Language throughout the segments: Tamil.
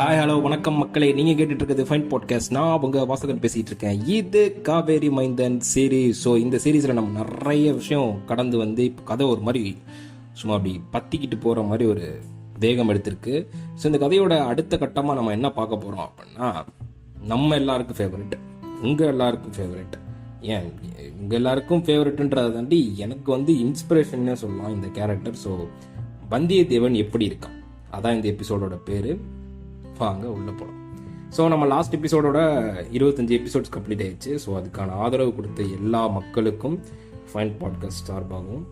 ஹாய் ஹலோ வணக்கம் மக்களே. நீங்கள் கேட்டுட்டு இருக்கிறது ஃபைன் பாட்காஸ்ட் நான் உங்கள் வாசகன் பேசிகிட்டு இருக்கேன் இது காவேரி மைந்தன் சீரீஸ் ஸோ இந்த சீரீஸில் நம்ம நிறைய விஷயம் கடந்து வந்து இப்போ கதை ஒரு மாதிரி சும்மா அப்படி பத்திக்கிட்டு போகிற மாதிரி ஒரு வேகம் எடுத்திருக்கு. ஸோ இந்த கதையோட அடுத்த கட்டமாக நம்ம என்ன பார்க்க போகிறோம் அப்படின்னா நம்ம எல்லாருக்கும் ஃபேவரட் உங்கள் எல்லாருக்கும் ஃபேவரட் ஏன் உங்கள் எல்லாருக்கும் ஃபேவரட்ன்றதை தாண்டி எனக்கு வந்து இன்ஸ்பிரேஷன்னே சொல்லலாம் இந்த கேரக்டர் ஸோ வந்தியத்தேவன் எப்படி இருக்கான்? அதான் இந்த எபிசோடோட பேர். வாங்க உள்ளே போகலாம் ஸோ நம்ம லாஸ்ட் எபிசோடோட இருபத்தஞ்சி எபிசோட்ஸ் கம்ப்ளீட் ஆயிடுச்சு. ஸோ அதுக்கான ஆதரவு கொடுத்த எல்லா மக்களுக்கும் ஃபைன் பாட்காஸ்ட் சார்பாகவும்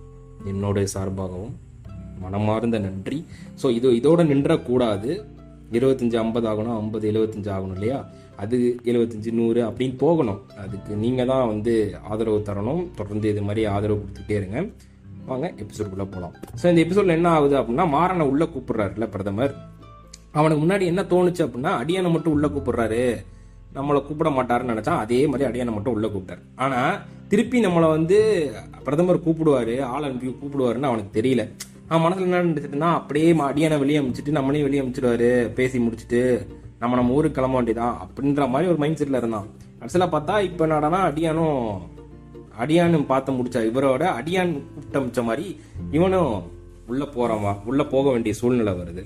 என்னோட சார்பாகவும் மனமார்ந்த நன்றி. ஸோ இது இதோட நின்றக்கூடாது. இருபத்தஞ்சி ஐம்பது ஆகணும் ஐம்பது எழுபத்தஞ்சு ஆகணும் இல்லையா? அது எழுபத்தஞ்சி நூறு அப்படின்னு போகணும். அதுக்கு நீங்கள் தான் வந்து ஆதரவு தரணும். தொடர்ந்து இது மாதிரி ஆதரவு கொடுத்துட்டே இருங்க. வாங்க எபிசோடுக்குள்ளே போகலாம் ஸோ இந்த எபிசோடில் என்ன ஆகுது அப்படின்னா மாறனை உள்ளே கூப்பிட்றாருல பிரதமர். அவனுக்கு முன்னாடி என்ன தோணுச்சு அப்படின்னா அடியானை மட்டும் உள்ள கூப்பிடுறாரு. நம்மளை கூப்பிட மாட்டாருன்னு நினைச்சா அதே மாதிரி அடியானை மட்டும் உள்ள கூப்பிட்டாரு. ஆனா திருப்பி நம்மளை வந்து பிரதமர் கூப்பிடுவாரு ஆள் அனுப்பி கூப்பிடுவாருன்னு அவனுக்கு தெரியல. அவன் மனசுல என்ன நினைச்சிட்டுனா அப்படியே ம- அடியானை வெளியே அமைச்சிட்டு நம்மளையும் வெளியே அமைச்சிடுவாரு பேசி முடிச்சிட்டு நம்ம நம்ம ஊருக்கு கிளம்ப வேண்டியதான் அப்படின்ற மாதிரி ஒரு மைண்ட் செட்ல இருந்தான். கடைசியில் பார்த்தா இப்போ என்னடானா அடியானும் அடியான்னு பார்த்து முடிச்சா இவரோட அடியான் கூப்பிட்டு அமைச்ச மாதிரி இவனும் உள்ள போறவா உள்ள போக வேண்டிய சூழ்நிலை வருது.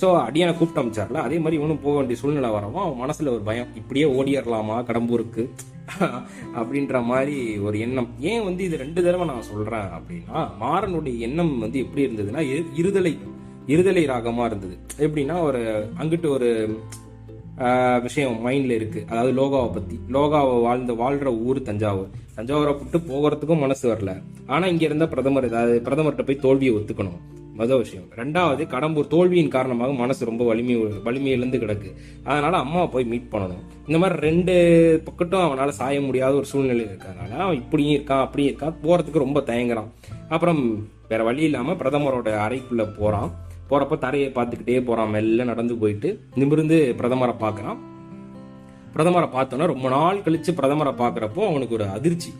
ஸோ அடியான கூப்பிட்டு அமைச்சார்ல. அதே மாதிரி இவனும் போக வேண்டிய சூழ்நிலை வரவும் அவன் மனசில் ஒரு பயம் இப்படியே ஓடிடலாமா கடம்பூருக்கு? அப்படின்ற மாதிரி ஒரு எண்ணம். ஏன் வந்து இது ரெண்டு தடவை நான் சொல்கிறேன் அப்படின்னா மாறனுடைய எண்ணம் வந்து எப்படி இருந்ததுன்னா இரு- இருதலை இருதலை ராகமாக இருந்தது. எப்படின்னா ஒரு அங்கிட்டு ஒரு விஷயம் மைண்டில் இருக்குது அதாவது லோகாவை பற்றி லோகாவை வாழ்ந்த வாழ்கிற ஊர் தஞ்சாவூர். தஞ்சாவூரை விட்டு போகிறதுக்கும் மனசு வரல. ஆனால் இங்கே இருந்தால் பிரதமர் ஏதாவது பிரதமர்கிட்ட போய் தோல்வியை ஒத்துக்கணும். மொதல் விஷயம். ரெண்டாவது கடம்பூர் தோல்வியின் காரணமாக மனசு ரொம்ப வலிமை வலிமையிலேருந்து கிடக்கு. அதனால அம்மாவை போய் மீட் பண்ணணும். இந்த மாதிரி ரெண்டு பக்கட்டும் அவனால் சாய முடியாத ஒரு சூழ்நிலை இருக்கிறதுனால அவன் இப்படியும் இருக்கான் அப்படியும் இருக்கான். போகிறதுக்கு ரொம்ப தயங்குறான். அப்புறம் வேற வழி இல்லாமல் பிரதமரோட அறைக்குள்ளே போகிறான் போகிறப்ப தரையை பார்த்துக்கிட்டே போகிறான் மெல்ல நடந்து போயிட்டு நிமிர்ந்து பிரதமரை பார்க்குறான். பிரதமரை பார்த்தோன்னா ரொம்ப நாள் கழித்து பிரதமரை பார்க்குறப்போ அவனுக்கு ஒரு அதிர்ச்சி.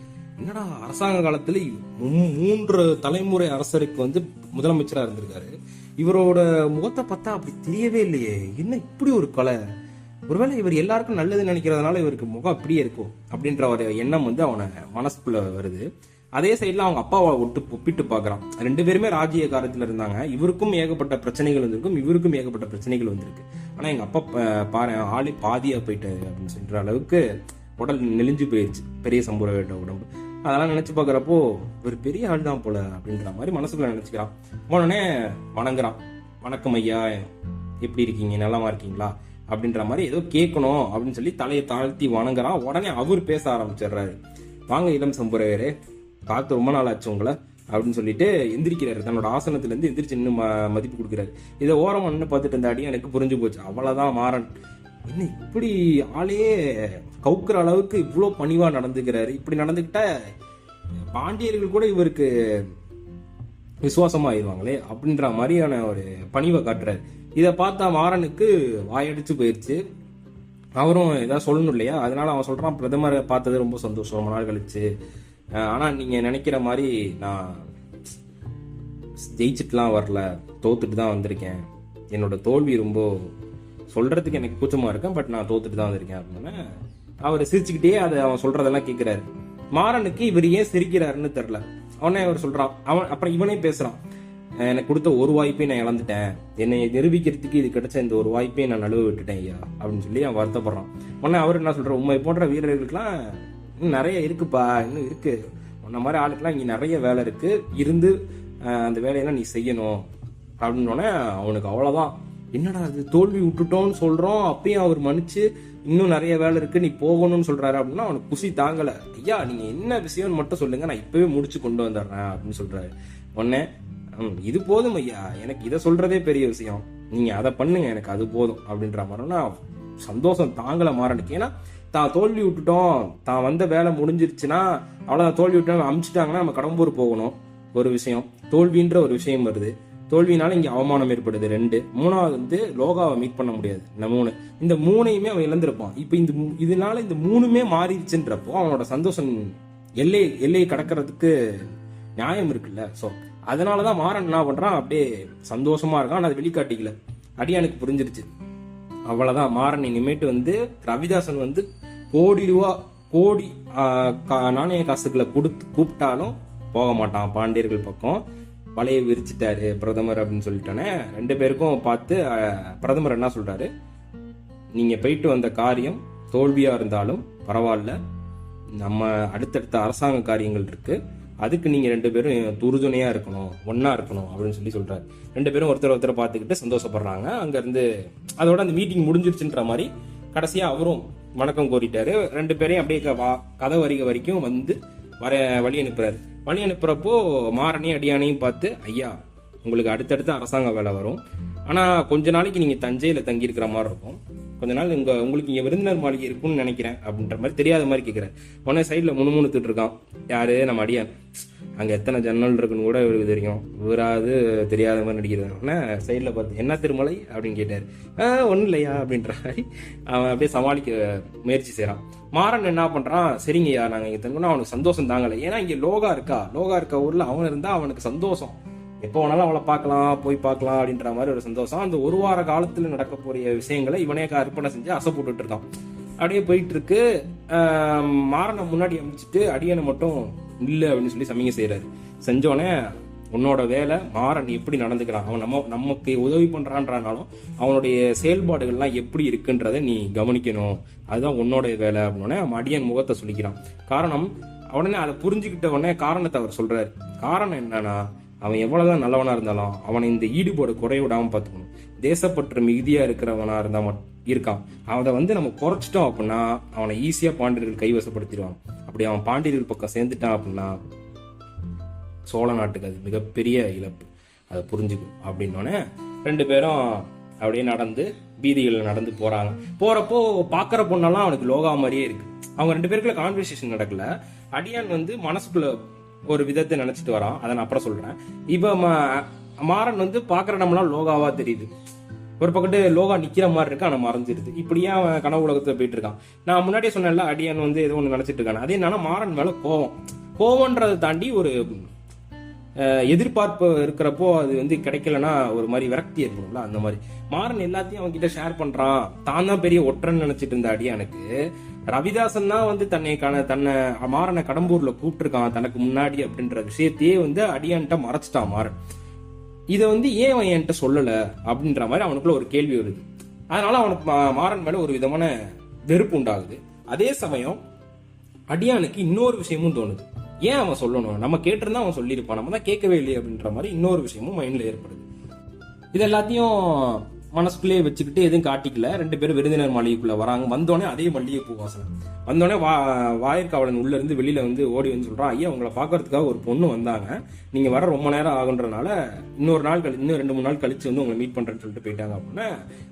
என்னடா அரசாங்க காலத்துல மூன்று தலைமுறை அரசருக்கு வந்து முதலமைச்சரா இருந்திருக்காரு. இவரோட முகத்தை பார்த்தா அப்படி தெரியவே இல்லையே. என்ன இப்படி ஒரு கலை? ஒருவேளை இவர் எல்லாருக்கும் நல்லது நினைக்கிறதுனால இவருக்கு முகம் அப்படியே இருக்கும் அப்படின்ற ஒரு எண்ணம் வந்து அவனை மனசுக்குள்ள வருது. அதே சைடில் அவங்க அப்பாவை ஒட்டு ஒப்பிட்டு பார்க்குறான். ரெண்டு பேருமே ராஜ்ய காலத்துல இருந்தாங்க. இவருக்கும் ஏகப்பட்ட பிரச்சனைகள் வந்திருக்கும். இவருக்கும் ஏகப்பட்ட பிரச்சனைகள் வந்திருக்கு. ஆனா எங்க அப்பா பாரு ஆளு பாதியா போயிட்டாரு அப்படின்னு சொல்ற அளவுக்கு உடல் நெளிஞ்சு போயிருச்சு. பெரிய சம்பூர உடம்பு. அதெல்லாம் நினைச்சு பார்க்குறப்போ ஒரு பெரிய ஆள் தான் போல அப்படின்ற மாதிரி மனசுக்குள்ள நினைச்சுக்கிறான். உடனே வணங்குறான். வணக்கம் ஐயா எப்படி இருக்கீங்க? நலமா இருக்கீங்களா? அப்படின்ற மாதிரி ஏதோ கேட்கணும் அப்படின்னு சொல்லி தலையை தாழ்த்தி வணங்குறான். உடனே அவர் பேச ஆரம்பிச்சிடுறாரு. வாங்க இளம் சம்புரையரே பார்த்து ரொம்ப நாள் ஆச்சு உங்களை அப்படின்னு சொல்லிட்டு எந்திரிக்கிறாரு. தன்னோட ஆசனத்துல இருந்து எந்திரிச்சு இன்னும் ம- மதிப்பு கொடுக்குறாரு. இதை ஓரம் ஒன்று பார்த்துட்டு இருந்த அடி எனக்கு புரிஞ்சு போச்சு. அவ்வளவுதான் மாறன். என்ன இப்படி ஆளையே கவுக்குற அளவுக்கு இவ்வளோ பணிவாக நடந்துக்கிறாரு? இப்படி நடந்துக்கிட்டா பாண்டியர்கள் கூட இவருக்கு விசுவாசமாயிருவாங்களே அப்படின்ற மாதிரியான ஒரு பணிவை காட்டுறாரு. இதை பார்த்தா மாறனுக்கு வாயடிச்சு போயிடுச்சு அவரும் ஏதாவது சொல்லணும் இல்லையா? அதனால அவன் சொல்றான் பிரதமரை பார்த்தது ரொம்ப சந்தோஷம் ரொம்ப நாள் கழிச்சு. ஆனா நீங்க நினைக்கிற மாதிரி நான் ஜெயிச்சிட்டுலாம் வரல. தோத்துட்டு தான் வந்திருக்கேன். என்னோட தோல்வி ரொம்ப சொல்றதுக்கு எனக்கு கூச்சமா இருக்கேன் பட் நான் தோத்துட்டு தான் வந்திருக்கேன் அப்படின்னு. அவர் சிரிச்சுக்கிட்டே அதை அவன் சொல்றதெல்லாம் கேட்கிறாரு மாறனுக்கு இவர் ஏன் சிரிக்கிறாருன்னு தெரில அவனே அவர் சொல்றான் அவன் அப்புறம் இவனே பேசுறான். எனக்கு கொடுத்த ஒரு வாய்ப்பை நான் இழந்துட்டேன். என்னை நிரூபிக்கிறதுக்கு இது கிடைச்ச இந்த ஒரு வாய்ப்பை நான் நழுவ விட்டுட்டேன் ஐயா அப்படின்னு சொல்லி அவன் வருத்தப்படுறான். உடனே அவர் என்ன சொல்ற உண்மை போன்ற வீரர்களுக்கெல்லாம் இன்னும் நிறைய இருக்குப்பா இன்னும் இருக்கு. உன்ன மாதிரி ஆளுக்கெல்லாம் இங்க நிறைய வேலை இருக்கு. இருந்து அந்த வேலையெல்லாம் நீ செய்யணும். அப்படின்னோடனே அவனுக்கு அவ்வளவுதான். என்னடா அது தோல்வி விட்டுட்டோம்னு சொல்றோம் அப்பயும் அவர் மன்னிச்சு இன்னும் நிறைய வேலை இருக்கு நீ போகணும்னு சொல்றாரு அப்படின்னா அவனுக்கு குசி தாங்கல. ஐயா நீங்க என்ன விஷயம்னு மட்டும் சொல்லுங்க நான் இப்பவே முடிச்சு கொண்டு வந்துடுறேன் அப்படின்னு சொல்றாரு. உடனே இது போதும் ஐயா எனக்கு இதை சொல்றதே பெரிய விஷயம். நீங்க அதை பண்ணுங்க எனக்கு அது போதும் அப்படின்ற மாதிரினா சந்தோஷம் தாங்கல மாறனுக்கு. ஏன்னா தான் தோல்வி விட்டுட்டோம் தான் வந்த வேலை முடிஞ்சிருச்சுன்னா அவ்வளவுதான் தோல்வி விட்டு அமிச்சிட்டாங்கன்னா நம்ம கடம்பூர் போகணும். ஒரு விஷயம். தோல்வின்ற ஒரு விஷயம் வருது. தோல்வினால இங்க அவமானம் ஏற்படுது ரெண்டு. மூணாவது வந்து லோகாவை மீட் பண்ண முடியாது. இந்த மூணு. இந்த மூணையுமே அவன் இழந்திருப்பான். இப்போ இந்த இதனால இந்த மூணுமே மாறிடுச்சுன்றப்போ அவனோட சந்தோஷம் எல்லை எல்லையை கடக்கிறதுக்கு நியாயம் இருக்குல்ல. ஸோ அதனாலதான் மாறன் என்ன பண்றான்? அப்படியே சந்தோஷமா இருக்கான். ஆனா அது வெளிக்காட்டிக்கல. அடியானுக்கு புரிஞ்சிருச்சு. அவ்வளவுதான். மாறன் இனிமேட்டு வந்து ரவிதாசன் வந்து கோடி ரூபா கோடி கா- நாணய காசுகளை கொடுத்து கூப்பிட்டாலும் போக மாட்டான். பாண்டியர்கள் பக்கம். வலையை விரிச்சிட்டாரு பிரதமர் அப்படின்னு சொல்லிட்டோன்னே ரெண்டு பேருக்கும் பார்த்து பிரதமர் என்ன சொல்றாரு? நீங்க போயிட்டு வந்த காரியம் தோல்வியா இருந்தாலும் பரவாயில்ல. நம்ம அடுத்தடுத்த அரசாங்க காரியங்கள் இருக்கு. அதுக்கு நீங்க ரெண்டு பேரும் துருதுணையா இருக்கணும் ஒன்றா இருக்கணும் அப்படின்னு சொல்லி சொல்றாரு. ரெண்டு பேரும் ஒருத்தர் ஒருத்தர் பார்த்துக்கிட்டு சந்தோஷப்படுறாங்க. அங்க இருந்து அதோட அந்த மீட்டிங் முடிஞ்சிருச்சுன்ற மாதிரி கடைசியா அவரும் வணக்கம் கோரிட்டாரு. ரெண்டு பேரையும் அப்படியே வா- கதை வரிக வரைக்கும் வந்து வர வழி அனுப்புறாரு. வழி அனுப்புறப்போ மாறனையும் அடியானையும் பார்த்து ஐயா உங்களுக்கு அடுத்தடுத்து அரசாங்க வேலை வரும். ஆனா கொஞ்ச நாளைக்கு நீங்க தஞ்சையில தங்கி இருக்கிற மாதிரி இருக்கும். கொஞ்ச நாள் இங்க உங்களுக்கு இங்க விருந்தினர் மாளிகை இருக்கும்னு நினைக்கிறேன். அப்படின்ற மாதிரி தெரியாத மாதிரி கேட்கிறேன் உடனே சைட்ல முணுமுணுத்துட்டு இருக்கான். யாரு? நம்ம அடியான். அங்கே எத்தனை ஜன்னல் இருக்குன்னு கூட இவருக்கு தெரியும். இவராது தெரியாத மாதிரி நடிக்கிறது. உடனே சைடில் பார்த்து என்ன திருமலை? அப்படின்னு கேட்டார். ஒன்றும் இல்லையா? அப்படின்ற மாதிரி அவன் அப்படியே சமாளிக்க முயற்சி செய்கிறான் மாறன் என்ன பண்ணுறான் சரிங்கய்யா நாங்கள் இங்கே தங்கணும் அவனுக்கு சந்தோஷம் தாங்கலை. ஏன்னா இங்கே லோகா இருக்கா? லோகா இருக்க ஊரில் அவன் இருந்தால் அவனுக்கு சந்தோஷம். எப்போ வேணாலும் அவளை பார்க்கலாம் போய் பார்க்கலாம் அப்படின்ற மாதிரி ஒரு சந்தோஷம். அந்த ஒரு வார காலத்தில் நடக்கக்கூடிய விஷயங்களை இவனே அர்ப்பணை செஞ்சு அசை போட்டுட்டு இருக்கான். அப்படியே போயிட்டு இருக்கு. மாறனை முன்னாடி அமைச்சிட்டு அடியனை மட்டும் இல்லை அப்படின்னு சொல்லி சமிங்க செய்கிறாரு செஞ்சோடனே உன்னோட வேலை மாறன் எப்படி நடந்துக்கிறான்? அவன் நம்ம நமக்கு உதவி பண்ணுறான்றானாலும் அவனுடைய செயல்பாடுகள்லாம் எப்படி இருக்குன்றதை நீ கவனிக்கணும். அதுதான் உன்னோட வேலை அப்படின்னே மடியன் அடியன் முகத்தை சொல்லிக்கிறான். காரணம் உடனே அதை புரிஞ்சுக்கிட்ட உடனே காரணத்தை அவர் சொல்றாரு. காரணம் என்னன்னா அவன் எவ்வளவுதான் நல்லவனா இருந்தாலும் அவனை இந்த ஈடுபாடு குறைய விடாமல் பார்த்துக்கணும். தேசப்பற்று மிகுதியா இருக்கிறவனா இருந்தால் மட்டும் இருக்கான். அதை வந்து நம்ம குறைச்சிட்டோம் அப்படின்னா அவனை ஈஸியாக பாண்டியர்கள் கைவசப்படுத்திடுவான் அப்படி அவன் பாண்டியர்கள் பக்கம் சேர்ந்துட்டான் அப்படின்னா சோழ நாட்டுக்கு அது மிகப்பெரிய இழப்பு. அதை புரிஞ்சுக்கும் அப்படின்னோடனே ரெண்டு பேரும் அப்படியே நடந்து வீதிகளில் நடந்து போகிறாங்க போகிறப்போ பார்க்குற பொண்ணெல்லாம் அவனுக்கு லோகா மாதிரியே இருக்கு. அவங்க ரெண்டு பேருக்குள்ள கான்வர்சேஷன் நடக்கல. அடியான் வந்து மனசுக்குள்ள ஒரு விதத்தை நினச்சிட்டு வரான். அதை நான் அப்புறம் சொல்கிறேன் இப்போ ம- மாறன் வந்து பார்க்குற நம்மளாம் லோகாவாக தெரியுது. ஒரு பக்கத்து லோகா நிக்கிற மாதிரி இருக்கு ஆனா மறைஞ்சிருது. இப்படியே அவன் கனவு உலகத்துல போயிட்டு இருக்கான். நான் முன்னாடியே சொன்னேன்ல அடியான் வந்து ஏதோ ஒன்று நினைச்சிட்டு இருக்கான். அதே என்னன்னா மாறன் மேல கோவம். கோவன்றதை தாண்டி ஒரு எதிர்பார்ப்பு இருக்கிறப்போ அது வந்து கிடைக்கலன்னா ஒரு மாதிரி விரக்தி ஏற்படும்ல அந்த மாதிரி. மாறன் எல்லாத்தையும் அவன் கிட்ட ஷேர் பண்றான். தான் தான் பெரிய ஒற்றன் நினைச்சிட்டு இருந்த அடியானுக்கு ரவிதாசன் தான் வந்து தன்னை கண தன்னை மாறனை கடம்பூர்ல கூப்பிட்டுருக்கான் தனக்கு முன்னாடி அப்படின்ற விஷயத்தையே வந்து அடியான்ட்ட மறைச்சிட்டான் மாறன். இதை வந்து ஏன் அவன் என்கிட்ட சொல்லலை அப்படின்ற மாதிரி அவனுக்குள்ள ஒரு கேள்வி வருது. அதனால அவனுக்கு மா- மாறன் மேல ஒரு விதமான வெறுப்பு உண்டாகுது. அதே சமயம் அடியானுக்கு இன்னொரு விஷயமும் தோணுது. ஏன் அவன் சொல்லணும்? நம்ம கேட்டிருந்தா அவன் சொல்லியிருப்பான். நம்ம தான் கேட்கவே இல்லையே அப்படின்ற மாதிரி இன்னொரு விஷயமும் மைண்ட்ல ஏற்படுது. இது எல்லாத்தையும் மனசுக்குள்ளேயே வச்சுக்கிட்டு எதுவும் காட்டிக்கல. ரெண்டு பேரும் விருந்தினர் மளிகைக்குள்ள வராங்க. வந்தோடனே அதே மல்லிகை பூ வாசனை வந்தோடனே வா வாயிற்காவலன் உள்ள இருந்து வெளியில வந்து ஓடி வந்து சொல்றான் ஐயா உங்களை பார்க்கறதுக்காக ஒரு பொண்ணு வந்தாங்க. நீங்க வர ரொம்ப நேரம் ஆகுன்றனால இன்னொரு நாள் கழி இன்னும் ரெண்டு மூணு நாள் கழிச்சு வந்து உங்களை மீட் பண்றேன்னு சொல்லிட்டு போயிட்டாங்க. அப்படின்னா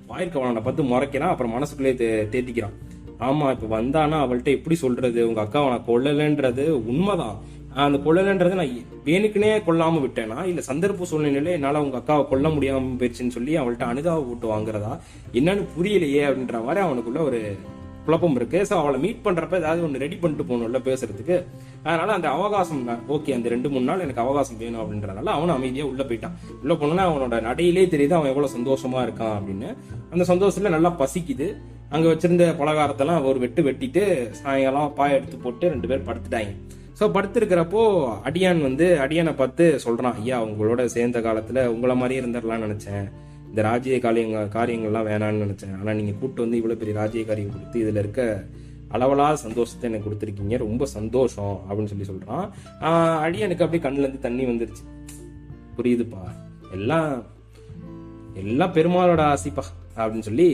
வாயிற்காவலனை பார்த்து முறைக்கிறான். அப்புறம் மனசுக்குள்ளேயே தே- தேத்திக்கிறான். ஆமா இப்ப வந்தானா? அவள்கிட்ட எப்படி சொல்றது? உங்க அக்கா அவனை கொல்லலைன்றது உண்மைதான். அந்த கொல்லலைன்றதை நான் வேணுக்குனே கொல்லாம விட்டேனா? இல்ல சந்தர்ப்ப சூழ்நிலையில என்னால உங்க அக்காவை கொல்ல முடியாம போயிடுச்சுன்னு சொல்லி அவள்கிட்ட அனுதாப போட்டு வாங்குறதா? என்னன்னு புரியலையே அப்படின்ற மாதிரி அவனுக்குள்ள ஒரு குழப்பம் இருக்கு. ஸோ அவளை மீட் பண்றப்ப ஏதாவது ஒன்று ரெடி பண்ணிட்டு போகணும்ல பேசுறதுக்கு. அதனால அந்த அவகாசம் ஓகே அந்த ரெண்டு மூணு நாள் எனக்கு அவகாசம் வேணும் அப்படின்றதுனால அவன் அமைதியா உள்ள போயிட்டான். உள்ள போனோன்னா அவனோட நடையிலே தெரியுது அவன் எவ்வளவு சந்தோஷமா இருக்கான் அப்படின்னு. அந்த சந்தோஷத்துல நல்லா பசிக்குது. அங்க வச்சிருந்த பலகாரத்தெல்லாம் ஒரு வெட்டு வெட்டிட்டு சாயங்காலம் பாய எடுத்து போட்டு ரெண்டு பேர் படுத்துட்டாங்க. ஸோ படுத்திருக்கிறப்போ அடியான் வந்து அடியானை பார்த்து சொல்கிறான் ஐயா உங்களோட சேர்ந்த காலத்தில் உங்களை மாதிரியே இருந்துடலாம்னு நினச்சேன். இந்த ராஜ்ய காரியங்க காரியங்கள்லாம் வேணாம்னு நினச்சேன். ஆனால் நீங்கள் கூப்பிட்டு வந்து இவ்வளோ பெரிய ராஜ்ய காரியம் கொடுத்து இதில் இருக்க அளவலாக சந்தோஷத்தை எனக்கு கொடுத்துருக்கீங்க. ரொம்ப சந்தோஷம் அப்படின்னு சொல்லி சொல்கிறான் அடியானுக்கு அப்படியே கண்ணுலேருந்து தண்ணி வந்துருச்சு. புரியுதுப்பா. எல்லாம் எல்லாம் பெருமாளோட ஆசைப்பா அப்படின்னு சொல்லி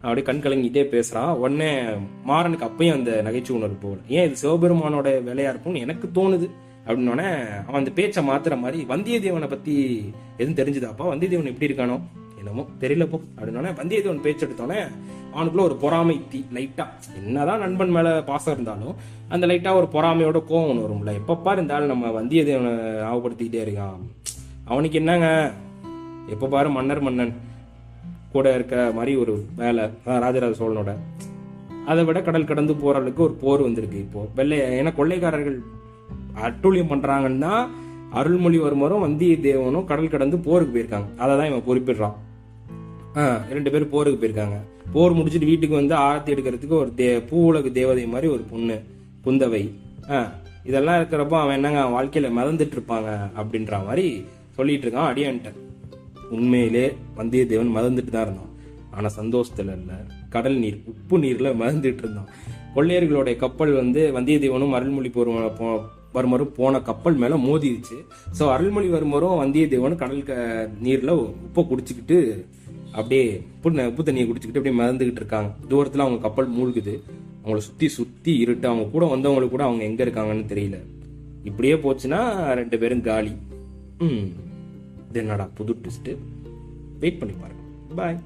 அப்படியே கண் கலங்கிட்டே பேசுறான் உடனே மாறனுக்கு அப்பயும் அந்த நகைச்சுவை உணர்வு போகல. ஏன் இது சிவபெருமானோட வேலையா இருக்கும்னு எனக்கு தோணுது. அப்படின்னோடனே அவன் அந்த பேச்சை மாத்துற மாதிரி வந்தியத்தேவனை பத்தி எதுவும் தெரிஞ்சுதாப்பா? வந்தியத்தேவன் எப்படி இருக்கானோ? என்னமோ தெரியலப்போ. அப்படின்னோடனே வந்தியத்தேவன் பேச்சு எடுத்தோடனே அவனுக்குள்ள ஒரு பொறாமை தீ லைட்டா. என்னதான் நண்பன் மேல பாசம் இருந்தாலும் அந்த லைட்டா ஒரு பொறாமையோட கோவம் ஒன்று வரும்ல. எப்பப்பா இருந்தாலும் நம்ம வந்தியத்தேவனை ஞாபகப்படுத்திக்கிட்டே இருக்கான். அவனுக்கு என்னங்க? எப்ப பாரு மன்னர் மன்னன். கூட இருக்கிற மாதிரி ஒரு வேலை ராஜராஜ சோழனோட. அதை விட கடல் கடந்து போற அளவுக்கு ஒரு போர் வந்திருக்கு இப்போ. வெள்ளை ஏன்னா கொள்ளைக்காரர்கள் அட்டூழியம் பண்றாங்கன்னா அருள்மொழிவர்மரும் வந்தியத்தேவனும் கடல் கடந்து போருக்கு போயிருக்காங்க. அதை தான் இவன் குறிப்பிடுறான். ரெண்டு பேரும் போருக்கு போயிருக்காங்க. போர் முடிச்சுட்டு வீட்டுக்கு வந்து ஆரத்தி எடுக்கிறதுக்கு ஒரு தே பூவுலகு தேவதை மாதிரி ஒரு பொண்ணு குந்தவை. இதெல்லாம் இருக்கிறப்போ அவன் என்னங்க வாழ்க்கையில மிதந்துட்டு இருப்பாங்க அப்படின்ற மாதிரி சொல்லிட்டு இருக்கான் அடியான்ட்ட. உண்மையிலே வந்தியத்தேவன் மறந்துட்டு தான் இருந்தான். ஆனா சந்தோஷத்துல இல்ல. கடல் நீர் உப்பு நீர்ல மறந்துட்டு இருந்தான். கொள்ளையர்களுடைய கப்பல் வந்து வந்தியத்தேவனும் அருள்மொழிபெரும போ- வர்மரும் போன கப்பல் மேல மோதிருச்சு ஸோ அருள்மொழிவர்மரும் வந்தியத்தேவனும் கடல் க நீர்ல உப்பை குடிச்சுக்கிட்டு அப்படியே உப்பு உப்பு தண்ணியை குடிச்சுக்கிட்டு அப்படியே மறந்துக்கிட்டு இருக்காங்க. தூரத்துல அவங்க கப்பல் மூழ்குது. அவங்கள சுத்தி சுத்தி இருட்டு. அவங்க கூட வந்தவங்களுக்கு கூட அவங்க எங்க இருக்காங்கன்னு தெரியல. இப்படியே போச்சுன்னா ரெண்டு பேரும் காலி. ம். இது என்னடா புது ட்விஸ்ட்டு வெயிட் பண்ணி பாருங்க. பாய்